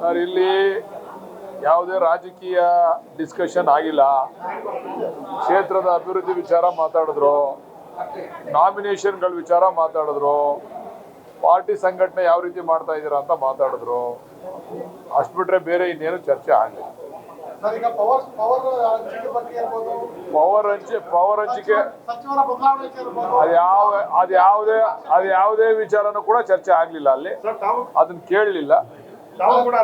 Sir ಇಲ್ಲಿ ಯಾವುದೇ ರಾಜಕೀಯ ಡಿಸ್ಕಷನ್ ಆಗಿಲ್ಲ. ಕ್ಷೇತ್ರದ ಅಭಿವೃದ್ಧಿ ವಿಚಾರ ಮಾತಾಡಿದ್ರು ನಾಮಿನೇಷನ್ಗಳ ವಿಚಾರ ಮಾತಾಡಿದ್ರು ಪಾರ್ಟಿ ಸಂಘಟನೆ ಯಾವ ರೀತಿ ಮಾಡ್ತಾ ಇದ್ದೀರಾ ಅಂತ ಮಾತಾಡಿದ್ರು. ಅಷ್ಟು ಬಿಟ್ರೆ ಬೇರೆ ಇನ್ನೇನು ಚರ್ಚೆ ಆಗಲಿ ಪವರ್ ಹಂಚಿ ಪವರ್ ಹಂಚಿಕೆ ಸಚಿವರ ಅದ್ಯಾವುದೇ ಅದ್ಯಾವುದೇ ಅದು ಯಾವ ಅದು ಯಾವುದೇ ಅದು ಯಾವುದೇ ವಿಚಾರನೂ ಕೂಡ ಚರ್ಚೆ ಆಗಲಿಲ್ಲ ಅಲ್ಲಿ. ಅದನ್ನ ಕೇಳಲಿಲ್ಲ. ತಾವು ಕೂಡ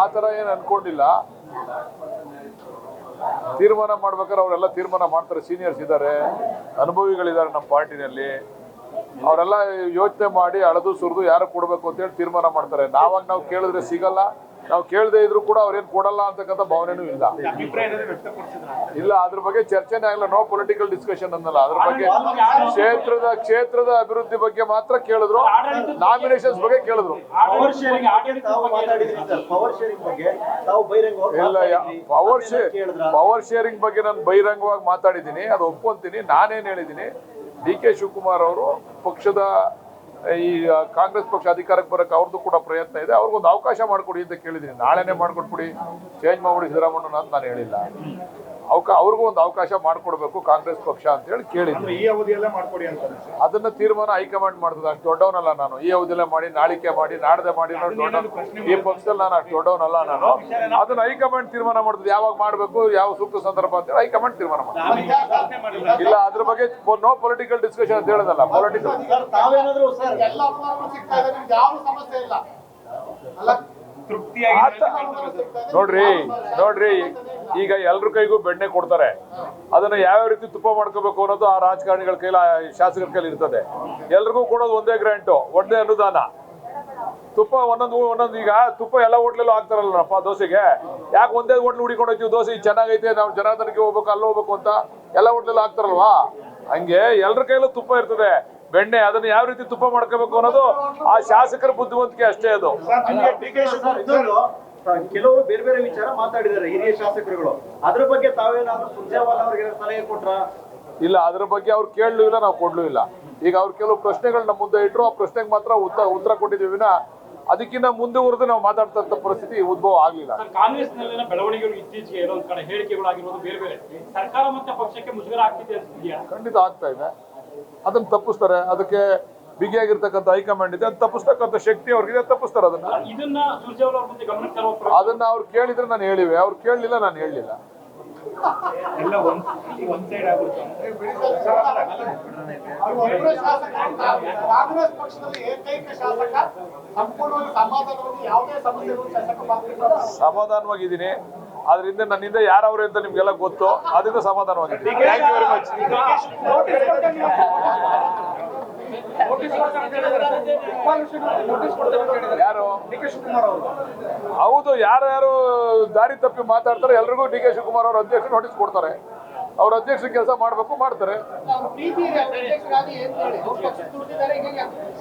ಆ ಥರ ಏನು ಅನ್ಕೊಂಡಿಲ್ಲ. ತೀರ್ಮಾನ ಮಾಡ್ಬೇಕಾದ್ರೆ ಅವರೆಲ್ಲ ತೀರ್ಮಾನ ಮಾಡ್ತಾರೆ. ಸೀನಿಯರ್ಸ್ ಇದ್ದಾರೆ, ಅನುಭವಿಗಳಿದ್ದಾರೆ ನಮ್ಮ ಪಾರ್ಟಿನಲ್ಲಿ. ಅವರೆಲ್ಲ ಯೋಚನೆ ಮಾಡಿ, ಅಳದು ಸುರಿದು ಯಾರು ಅಂತ ಹೇಳಿ ತೀರ್ಮಾನ ಮಾಡ್ತಾರೆ. ನಾವಾಗ ನಾವು ಕೇಳಿದ್ರೆ ಸಿಗಲ್ಲ. ನಾವು ಕೇಳದೆ ಇದ್ರು ಕೂಡ ಅವ್ರೇನು ಕೊಡಲ್ಲ ಅಂತಕ್ಕಂಥ ಭಾವನೆನೂ ಇಲ್ಲ. ಅಭಿಪ್ರಾಯ ಏನಾದ್ರು ವ್ಯಕ್ತಪಡಿಸಿದ್ರ? ಇಲ್ಲ ಅದ್ರ ಬಗ್ಗೆ ಚರ್ಚೆನೇ ಆಗಲ್ಲ ನೋ ಪೊಲಿಟಿಕಲ್ ಡಿಸ್ಕಷನ್ ಅನ್ನಲ್ಲ. ಅದ್ರ ಬಗ್ಗೆ ಕ್ಷೇತ್ರದ ಕ್ಷೇತ್ರದ ಅಭಿವೃದ್ಧಿ ಬಗ್ಗೆ ಮಾತ್ರ ಕೇಳಿದ್ರು. ನಾಮಿನೇಷನ್ಸ್ ಬಗ್ಗೆ ಕೇಳಿದ್ರು. ಪವರ್ ಶೇರಿಂಗ್ ಆಡಳಿತ ತಾವು ಮಾತಾಡಿದ್ರಿ ಸರ್ ಪವರ್ ಶೇರಿಂಗ್ ಬಗ್ಗೆ ತಾವು ಬಹಿರಂಗವಾಗಿ ಇಲ್ಲ. ಪವರ್ ಶೇರ್ ಪವರ್ ಶೇರಿಂಗ್ ಬಗ್ಗೆ ನಾನು ಬಹಿರಂಗವಾಗಿ ಮಾತಾಡಿದ್ದೀನಿ. ಅದು ಒಪ್ಕೊಂತೀನಿ. ನಾನೇನು ಹೇಳಿದ್ದೀನಿ ಡಿ ಕೆ ಶಿವಕುಮಾರ್ ಅವರು ಪಕ್ಷದ ಈ ಕಾಂಗ್ರೆಸ್ ಪಕ್ಷ ಅಧಿಕಾರಕ್ಕೆ ಬರೋಕೆ ಅವ್ರದ್ದು ಕೂಡ ಪ್ರಯತ್ನ ಇದೆ. ಅವ್ರಿಗೊಂದು ಅವಕಾಶ ಮಾಡಿಕೊಡಿ ಅಂತ ಕೇಳಿದ್ದೀನಿ. ನಾಳೆನೇ ಮಾಡಿಕೊಟ್ಬಿಡಿ. ಚೇಂಜ್ ಮಾಡ್ಬಿಡಿ ಸಿದ್ದರಾಮಣ್ಣನ ಅಂತ ನಾನು ಹೇಳಿಲ್ಲ. ಅವಕ ಅವ್ರಿಗೂ ಒಂದು ಅವಕಾಶ ಮಾಡಿಕೊಡ್ಬೇಕು ಕಾಂಗ್ರೆಸ್ ಪಕ್ಷ ಅಂತ ಹೇಳಿ ಕೇಳಿದ್ರು ಅಂದ್ರೆ ಈ ಅವಧಿಯಲ್ಲೇ ಮಾಡ್ಕೊಡಿ ಅಂತ ಅದನ್ನ ತೀರ್ಮಾನ ಹೈಕಮಾಂಡ್ ಮಾಡ್ತದೆ ಅಷ್ಟು ದೊಡ್ಡವನಲ್ಲ ನಾನು. ಈ ಅವಧಿಯಲ್ಲೇ ಮಾಡಿ ನಾಳಿಕೆ ಮಾಡಿ ನಾಡ್ದೆ ಮಾಡಿ ನಾನು ದೊಡ್ಡ ಈ ಪಕ್ಷದಲ್ಲಿ ನಾನು ಅಷ್ಟು ದೊಡ್ಡವನಲ್ಲ ನಾನು. ಅದನ್ನ ಹೈಕಮಾಂಡ್ ತೀರ್ಮಾನ ಮಾಡ್ತದೆ ಯಾವಾಗ ಮಾಡಬೇಕು ಯಾವ ಸೂಕ್ತ ಸಂದರ್ಭ ಅಂತ ಹೇಳಿ ಹೈಕಮಾಂಡ್ ತೀರ್ಮಾನ ಮಾಡ್ತದೆ. ಇಲ್ಲ ಅದ್ರ ಬಗ್ಗೆ ನೋ ಪೊಲಿಟಿಕಲ್ ಡಿಸ್ಕಷನ್ ಅಂತ ಹೇಳೋದಲ್ಲ ಪೊಲಿಟಿಕಲ್ ಸರ್ ತಾವೇನಾದ್ರು ಸರ್ ಎಲ್ಲ ಅನುದಾನಗಳು ಸಿಗ್ತಾ ಇದೆ ನಿಮ್ಗೆ ಯಾವ ಸಮಸ್ಯೆ ಇಲ್ಲ? ಅಲ್ಲ? ಆತ ನೋಡ್ರಿ ನೋಡ್ರಿ ಈಗ ಎಲ್ರ ಕೈಗೂ ಬೆಣ್ಣೆ ಕೊಡ್ತಾರೆ. ಅದನ್ನ ಯಾವ ರೀತಿ ತುಪ್ಪ ಮಾಡ್ಕೋಬೇಕು ಅನ್ನೋದು ಆ ರಾಜಕಾರಣಿಗಳ ಕೈಲ ಶಾಸಕರ ಕೈಲಿ ಇರ್ತದೆ. ಎಲ್ರಿಗೂ ಕೊಡೋದು ಒಂದೇ ಗ್ರಾಂಟು ಒಂದೇ ಅನುದಾನ. ತುಪ್ಪ ಒಂದೊಂದು ಒಂದೊಂದು ಈಗ ತುಪ್ಪ ಎಲ್ಲ ಹೋಟ್ಲಲ್ಲೂ ಹಾಕ್ತಾರಲ್ಲಪ್ಪ ದೋಸೆಗೆ. ಯಾಕೆ ಒಂದೇ ಹೋಟ್ಲು ಹುಡಿಕೊಂಡು ಹೋಗ್ತೀವಿ ದೋಸೆ ಚೆನ್ನಾಗೈತೆ, ನಾವು ಜನಾರ್ದನಕ್ಕೆ ಹೋಗ್ಬೇಕು, ಅಲ್ಲಿ ಹೋಗ್ಬೇಕು ಅಂತ ಎಲ್ಲ ಹೋಟ್ಲಲ್ಲೂ ಹಾಕ್ತಾರಲ್ವಾ? ಹಂಗೆ ಎಲ್ರ ಕೈಲೂ ತುಪ್ಪ ಇರ್ತದೆ. ಬೆಣ್ಣೆ, ಅದನ್ನ ಯಾವ ರೀತಿ ತುಪ್ಪ ಮಾಡ್ಕೋಬೇಕು ಅನ್ನೋದು ಆ ಶಾಸಕರ ಬುದ್ಧಿವಂತಿಕೆ ಅಷ್ಟೇ ಅದು. ಕೆಲವರು ಬೇರೆ ಬೇರೆ ವಿಚಾರ ಮಾತಾಡಿದ್ದಾರೆ ಹಿರಿಯ ಶಾಸಕರುಗಳು. ಅದ್ರ ಬಗ್ಗೆ ತಾವೇನಾದ್ರೂ ಸುರ್ಜೇವಾಲಾ ಅವರಿಗೆ ಸಲಹೆ ಕೊಟ್ರ? ಇಲ್ಲ ಅದ್ರ ಬಗ್ಗೆ ಅವ್ರು ಕೇಳಲೂ ಇಲ್ಲ ನಾವು ಕೊಡ್ಲೂ ಇಲ್ಲ. ಈಗ ಅವ್ರು ಕೆಲವು ಪ್ರಶ್ನೆಗಳು ನಮ್ಮ ಮುಂದೆ ಇಟ್ಟರು ಆ ಪ್ರಶ್ನೆಗೆ ಮಾತ್ರ ಉತ್ತರ ಉತ್ತರ ಕೊಟ್ಟಿದ್ದೀವಿ ವಿನ ಅದಕ್ಕಿಂತ ಮುಂದುವರೆದು ನಾವು ಮಾತಾಡ್ತಂತ ಪರಿಸ್ಥಿತಿ ಉದ್ಭವ ಆಗಲಿಲ್ಲ. ಕಾಂಗ್ರೆಸ್ ನಲ್ಲಿನ ಬೆಳವಣಿಗೆಗಳು ಇತ್ತೀಚೆಗೆ ಏನೋ ಒಂದ್ ಕಡೆ ಹೇಳಿಕೆಗಳಾಗಿರೋದು ಬೇರೆ ಬೇರೆ. ಸರ್ಕಾರ ಮತ್ತೆ ಪಕ್ಷಕ್ಕೆ ಮುಜುಗರ ಆಗ್ತಿದೆ ಅಂತಿದ್ಯಾ ಖಂಡಿತ ಆಗ್ತಾ ಇದೆ. ಅದನ್ನ ತಪ್ಪಿಸ್ತಾರೆ. ಅದಕ್ಕೆ ಬಿಗಿಯಾಗಿರ್ತಕ್ಕಂಥ ಹೈಕಮಾಂಡ್ ಇದೆ ಅದು ತಪ್ಪಿಸ್ತಕ್ಕಂಥ ಶಕ್ತಿ ಅವ್ರಿಗೆ ತಪ್ಪಿಸ್ತಾರೆ ಅದನ್ನ. ಅದನ್ನ ಅವ್ರು ಕೇಳಿದ್ರೆ ನಾನು ಹೇಳಿವೆ ಅವ್ರು ಕೇಳಲಿಲ್ಲ ನಾನು ಹೇಳಲಿಲ್ಲ ಎಲ್ಲ ಒಂದ್ ಒಂದ್ ಸೈಡ್ ಆಗುತ್ತೆ ಒಬ್ಬರೇ ಶಾಸಕ ಕಾಂಗ್ರೆಸ್ ಪಕ್ಷದಲ್ಲಿ ಏಕೈಕ ಶಾಸಕ ಸಂಪೂರ್ಣವಾಗಿ ಸಮಾಧಾನವಾಗಿ ಯಾವುದೇ ಸಮಸ್ಯೆ ಇರುವ ಶಾಸಕ ಬಂದಿಲ್ಲ ಸಮಾಧಾನವಾಗಿದ್ದೀನಿ. ಅದರಿಂದ ನನ್ನಿಂದ ಯಾರವ್ರೆ ಅಂತ ನಿಮ್ಗೆಲ್ಲ ಗೊತ್ತು ಅದರಿಂದ ಸಮಾಧಾನವಾಗಿದೆ ಥ್ಯಾಂಕ್ ಯು ವೆರಿ ಮಚ್ ಯಾರು? ಹೌದು, ಯಾರು ಯಾರು ದಾರಿ ತಪ್ಪಿ ಮಾತಾಡ್ತಾರೆ, ಎಲ್ರಿಗೂ ಡಿ ಕೆ ಶಿವಕುಮಾರ್ ಅವ್ರ ಅಧ್ಯಕ್ಷ ನೋಟಿಸ್ ಕೊಡ್ತಾರೆ. ಅವ್ರ ಅಧ್ಯಕ್ಷ ಕೆಲಸ ಮಾಡ್ಬೇಕು, ಮಾಡ್ತಾರೆ.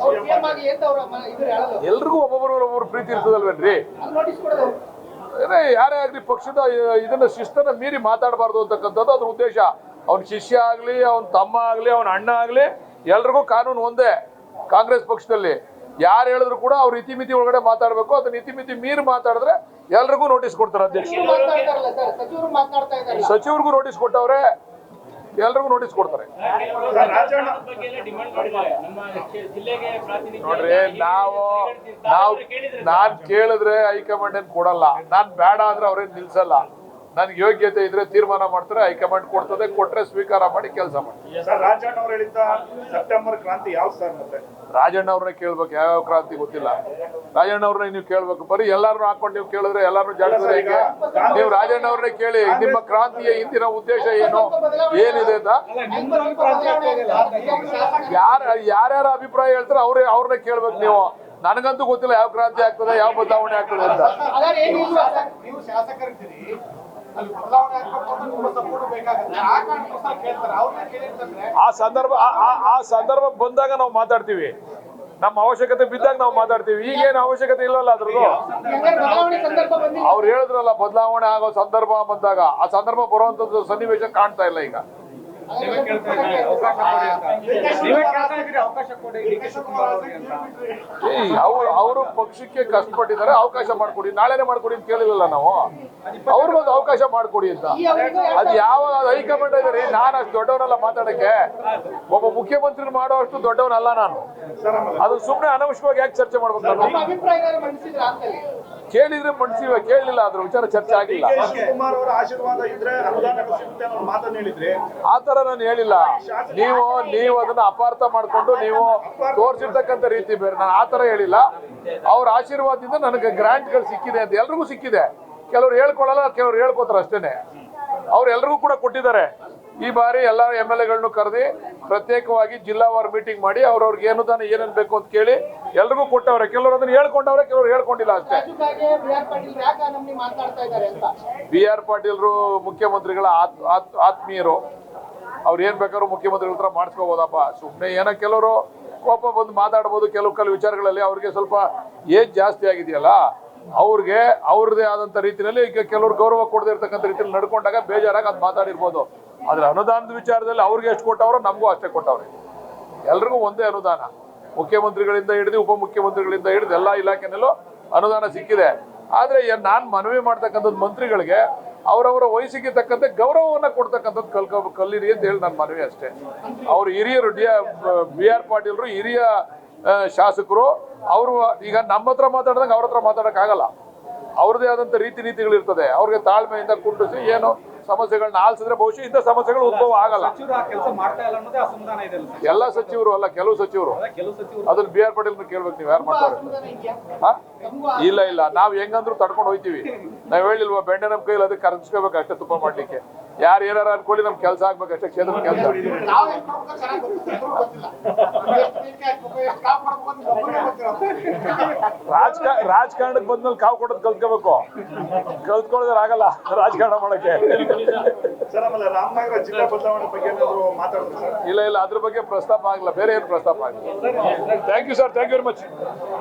ಅವ್ರ ಅವ್ರ ಅವ್ರ ಅವ್ರ ಅವ್ರ ಎಲ್ರಿಗೂ ಒಬ್ಬೊಬ್ಬರು ಒಬ್ಬೊಬ್ರು ಪ್ರೀತಿ ಇರ್ತದಲ್ವೇನ್ರಿ? ಏನೇ, ಯಾರೇ ಆಗ್ಲಿ ಪಕ್ಷದ ಇದನ್ನ ಶಿಸ್ತನ್ನ ಮೀರಿ ಮಾತಾಡಬಾರ್ದು ಅಂತಕ್ಕಂಥದ್ದು ಅದ್ರ ಉದ್ದೇಶ. ಅವ್ನ ಶಿಷ್ಯ ಆಗ್ಲಿ, ಅವ್ನ ತಮ್ಮ ಆಗ್ಲಿ, ಅವನ ಅಣ್ಣ ಆಗ್ಲಿ ಎಲ್ರಿಗೂ ಕಾನೂನು ಒಂದೇ ಕಾಂಗ್ರೆಸ್ ಪಕ್ಷದಲ್ಲಿ. ಯಾರು ಹೇಳಿದ್ರು ಕೂಡ ಅವ್ರ ಇತಿಮಿತಿ ಒಳಗಡೆ ಮಾತಾಡಬೇಕು ಅದನ್ನ ಇತಿಮಿತಿ ಮೀರಿ ಮಾತಾಡಿದ್ರೆ ಎಲ್ರಿಗೂ ನೋಟಿಸ್ ಕೊಡ್ತಾರೆ ಅಧ್ಯಕ್ಷ ಸಚಿವರಿಗೂ ನೋಟಿಸ್ ಕೊಟ್ಟವ್ರೆ ಎಲ್ರಿಗೂ ನೋಟಿಸ್ ಕೊಡ್ತಾರೆ. ನೋಡ್ರಿ ನಾವು ನಾವು ನಾನ್ ಕೇಳಿದ್ರೆ ಹೈಕಮಾಂಡ್ ಏನ್ ಕೊಡಲ್ಲ. ನಾನ್ ಬೇಡ ಅಂದ್ರೆ ಅವ್ರೇನ್ ನಿಲ್ಸಲ್ಲ. ನನ್ಗೆ ಯೋಗ್ಯತೆ ಇದ್ರೆ ತೀರ್ಮಾನ ಮಾಡ್ತಾರೆ ಹೈಕಮಾಂಡ್ ಕೊಡ್ತದೆ ಕೊಟ್ರೆ ಸ್ವೀಕಾರ ಮಾಡಿ ಕೆಲಸ ಮಾಡಿ. ಸರ್ ರಾಜಣ್ಣ ಅವ್ರು ಹೇಳಿದ್ದ ಸೆಪ್ಟೆಂಬರ್ ಕ್ರಾಂತಿ ಯಾವ ಸರ್ ಮತ್ತೆ? ರಾಜಣ್ಣ ಅವ್ರನ್ನ ಕೇಳ್ಬೇಕು ಯಾವ ಕ್ರಾಂತಿ ಗೊತ್ತಿಲ್ಲ. ರಾಜಣ್ಣ ಅವ್ರನ್ನ ನೀವು ಕೇಳ್ಬೇಕು ಬರೀ ಎಲ್ಲಾರು ಹಾಕೊಂಡು ನೀವು ಕೇಳಿದ್ರೆ ಎಲ್ಲಾರು ಜಾಡಿದ್ರೆ ಹೇಗೆ? ನೀವು ರಾಜಣ್ಣ ಅವ್ರನ್ನೇ ಕೇಳಿ ನಿಮ್ಮ ಕ್ರಾಂತಿಯ ಹಿಂದಿನ ಉದ್ದೇಶ ಏನು? ಏನಿದೆ ಅಂತ? ಯಾರ ಯಾರ್ಯಾರ ಅಭಿಪ್ರಾಯ ಹೇಳ್ತಾರೆ ಅವ್ರೇ ಅವ್ರನ್ನ ಕೇಳ್ಬೇಕು ನೀವು. ನನಗಂತೂ ಗೊತ್ತಿಲ್ಲ ಯಾವ ಕ್ರಾಂತಿ ಆಗ್ತದೆ ಯಾವ ಬದಲಾವಣೆ ಆಗ್ತದೆ ಅಂತ. ಆ ಸಂದರ್ಭ ಆ- ಸಂದರ್ಭ ಬಂದಾಗ ನಾವು ಮಾತಾಡ್ತೀವಿ. ನಮ್ಮ ಅವಶ್ಯಕತೆ ಬಿದ್ದಾಗ ನಾವು ಮಾತಾಡ್ತೀವಿ. ಈಗೇನು ಅವಶ್ಯಕತೆ ಇಲ್ಲಲ್ಲ ಅದ್ರದ್ದು? ಅವ್ರು ಹೇಳಿದ್ರಲ್ಲ ಬದಲಾವಣೆ ಆಗೋ ಸಂದರ್ಭ ಬಂದಾಗ ಆ ಸಂದರ್ಭ ಬರುವಂತದ್ದು ಸನ್ನಿವೇಶ ಕಾಣ್ತಾ ಇಲ್ಲ ಈಗ. ಅವ್ರು ಅವರು ಪಕ್ಷಕ್ಕೆ ಕಷ್ಟಪಟ್ಟಿದ್ದಾರೆ ಅವಕಾಶ ಮಾಡ್ಕೊಡಿ ನಾಳೆನೆ ಮಾಡ್ಕೊಡಿ ಅಂತ ಕೇಳಿಲ್ಲ ನಾವು? ಅವ್ರಿಗೊಂದು ಅವಕಾಶ ಮಾಡ್ಕೊಡಿ ಅಂತ. ಅದು ಯಾವ ಹೈಕಮಾಂಡ್ ಇದ್ದಾರೆ ನಾನು ಅಷ್ಟು ದೊಡ್ಡವರಲ್ಲ ಮಾತಾಡಕ್ಕೆ? ಒಬ್ಬ ಮುಖ್ಯಮಂತ್ರಿ ಮಾಡೋ ಅಷ್ಟು ದೊಡ್ಡವನಲ್ಲ ನಾನು. ಅದು ಸುಮ್ಮನೆ ಅನವಶ್ಯವಾಗಿ ಯಾಕೆ ಚರ್ಚೆ ಮಾಡ್ಬೇಕು ನಾನು? ನಿಮ್ಮ ಅಭಿಪ್ರಾಯ ಮಂಡಿಸಿದ್ರ ಅಂತ ಕೇಳಿದ್ರೆ ಮನ್ಸಿವ ಕೇಳಲಿಲ್ಲ ಅದ್ರ ವಿಚಾರ ಚರ್ಚೆ ಆಗಿಲ್ಲ. ಆಶೀರ್ವಾದ ಇದ್ರೆ ಆ ತರ ನಾನು ಹೇಳಿಲ್ಲ. ನೀವು ನೀವು ಅದನ್ನ ಅಪಾರ್ಥ ಮಾಡ್ಕೊಂಡು ನೀವು ತೋರಿಸಿರ್ತಕ್ಕಂಥ ರೀತಿ ಬೇರೆ. ನಾನು ಆತರ ತರ ಹೇಳಿಲ್ಲ. ಅವ್ರ ಆಶೀರ್ವಾದದಿಂದ ನನಗೆ ಗ್ರಾಂಟ್ಗಳು ಸಿಕ್ಕಿದೆ ಅಂತ ಎಲ್ರಿಗೂ ಸಿಕ್ಕಿದೆ. ಕೆಲವ್ರು ಹೇಳ್ಕೊಳಲ್ಲ, ಕೆಲವ್ರು ಹೇಳ್ಕೊತಾರೆ ಅಷ್ಟೇನೆ. ಅವ್ರೆಲ್ರಿಗೂ ಕೂಡ ಕೊಟ್ಟಿದ್ದಾರೆ. ಈ ಬಾರಿ ಎಲ್ಲ ಎಂ ಎಲ್ ಎಗಳನ್ನು ಕರೆದಿ, ಪ್ರತ್ಯೇಕವಾಗಿ ಜಿಲ್ಲಾವಾರು ಮೀಟಿಂಗ್ ಮಾಡಿ ಅವ್ರವ್ರಿಗೆ ಅನುದಾನ ಏನೇನು ಬೇಕು ಅಂತ ಕೇಳಿ ಎಲ್ರಿಗೂ ಕೊಟ್ಟವ್ರೆ. ಕೆಲವರು ಅದನ್ನ ಹೇಳ್ಕೊಂಡವ್ರೆ, ಕೆಲವರು ಹೇಳ್ಕೊಂಡಿಲ್ಲ ಅಷ್ಟೇ. ಬಿ ಆರ್ ಪಾಟೀಲ್ರು ಮುಖ್ಯಮಂತ್ರಿಗಳ ಆತ್- ಆತ್- ಆತ್ಮೀಯರು ಅವ್ರು ಏನ್ ಬೇಕಾದ್ರು ಮುಖ್ಯಮಂತ್ರಿಗಳ ಹತ್ರ ಮಾಡಿಸ್ಕೋಬೋದಪ್ಪ. ಸುಮ್ಮನೆ ಏನೋ ಕೆಲವರು ಕೋಪ ಬಂದು ಮಾತಾಡ್ಬೋದು ಕೆಲವು ಕೆಲವು ವಿಚಾರಗಳಲ್ಲಿ ಅವ್ರಿಗೆ ಸ್ವಲ್ಪ ಏಜ್ ಜಾಸ್ತಿ ಆಗಿದೆಯಲ್ಲ, ಅವ್ರಿಗೆ ಅವ್ರದೇ ಆದಂತ ರೀತಿಯಲ್ಲಿ ಈಗ ಕೆಲವ್ರು ಗೌರವ ಕೊಡದೇ ಇರ್ತಕ್ಕಂಥ ರೀತಿಯಲ್ಲಿ ನಡ್ಕೊಂಡಾಗ ಬೇಜಾರಾಗಿ ಅದು ಮಾತಾಡಿರ್ಬೋದು. ಆದ್ರೆ ಅನುದಾನದ ವಿಚಾರದಲ್ಲಿ ಅವ್ರಿಗೆ ಎಷ್ಟು ಕೊಟ್ಟವ್ರೋ ನಮಗೂ ಅಷ್ಟೇ ಕೊಟ್ಟವ್ರೆ. ಎಲ್ರಿಗೂ ಒಂದೇ ಅನುದಾನ. ಮುಖ್ಯಮಂತ್ರಿಗಳಿಂದ ಹಿಡಿದು ಉಪಮುಖ್ಯಮಂತ್ರಿಗಳಿಂದ ಹಿಡಿದು ಎಲ್ಲ ಇಲಾಖೆನಲ್ಲೂ ಅನುದಾನ ಸಿಕ್ಕಿದೆ. ಆದ್ರೆ ನಾನು ಮನವಿ ಮಾಡ್ತಕ್ಕಂಥದ್ದು ಮಂತ್ರಿಗಳಿಗೆ ಅವರವರ ವಯಸ್ಸಿಗೆ ತಕ್ಕಂತೆ ಗೌರವವನ್ನು ಕೊಡ್ತಕ್ಕಂಥದ್ದು ಕಲ್ಕೊ, ಕಲ್ಲಿರಿ ಅಂತ ಹೇಳಿ ನನ್ನ ಮನವಿ ಅಷ್ಟೇ. ಅವರು ಹಿರಿಯರು, ಡಿ ಬಿ, ಆರ್ ಪಾಟೀಲ್ರು, ಹಿರಿಯ ಶಾಸಕರು, ಅವರು ಈಗ ನಮ್ಮ ಹತ್ರ ಮಾತಾಡ್ದಂಗೆ ಅವ್ರ ಹತ್ರ ಮಾತಾಡೋಕ್ಕಾಗಲ್ಲ. ಆಗಲ್ಲ ಅವ್ರದೇ ಆದಂತ ರೀತಿ ನೀತಿಗಳು ಇರ್ತದೆ ಅವ್ರಿಗೆ ತಾಳ್ಮೆಯಿಂದ ಕುಂಟಿಸಿ ಏನು ಸಮಸ್ಯೆಗಳನ್ನ ಆಲಿಸಿದ್ರೆ ಬಹುಶಃ ಇಂಥ ಸಮಸ್ಯೆಗಳು ಉದ್ಭವ ಆಗಲ್ಲ. ಸಚಿವರು ಆ ಕೆಲಸ ಮಾಡ್ತಾ ಇಲ್ಲ ಅನ್ನೋದೇ ಅಸಮಾಧಾನ ಇದೆ ಅಲ್ಲ ಎಲ್ಲ ಸಚಿವರು ಅಲ್ಲ ಕೆಲವು ಸಚಿವರು. ಅದೇ ಕೆಲವು ಸಚಿವರು. ಅದನ್ನ ಬಿ ಆರ್ ಪಾಟೀಲ್ ಕೇಳ್ಬೇಕು ನೀವು ಯಾರು ಮಾಡ್ತಾರೆ? ಇಲ್ಲ ಇಲ್ಲ. ನಾವ್ ಹೆಂಗಂದ್ರು ತಡ್ಕೊಂಡು ಹೋಯ್ತೀವಿ. ನಾವ್ ಹೇಳಿಲ್ವಾ ಬೆಣ್ಣೆ ನಮ್ ಕೈಲಿ ಅದಕ್ಕೆ ಕರ್ಗಿಸ್ಕೋಬೇಕು ಅಷ್ಟೇ ತುಪ್ಪ ಮಾಡ್ಲಿಕ್ಕೆ. ಯಾರು ಏನಾರ ಅನ್ಕೊಳ್ಳಿ ನಮ್ ಕೆಲಸ ಆಗ್ಬೇಕು ಅಷ್ಟೇ ಕ್ಷೇತ್ರ ಕೆಲಸ ರಾಜಕಾರಣ ರಾಜಕಾರಣಕ್ಕೆ ಬಂದ್ಮೇಲೆ ಕಾವು ಕೊಡೋದು ಕಲ್ತ್ಕೋಬೇಕು. ಕಲ್ತ್ಕೊಳ್ಳೋದ್ರ ಆಗಲ್ಲ ರಾಜಕಾರಣ ಮಾಡಕ್ಕೆ. ಇಲ್ಲ ಇಲ್ಲ ಅದ್ರ ಬಗ್ಗೆ ಪ್ರಸ್ತಾಪ ಆಗಲ್ಲ ಬೇರೆ ಏನು ಪ್ರಸ್ತಾಪ ಆಗಲ್ಲ thank you sir thank you very much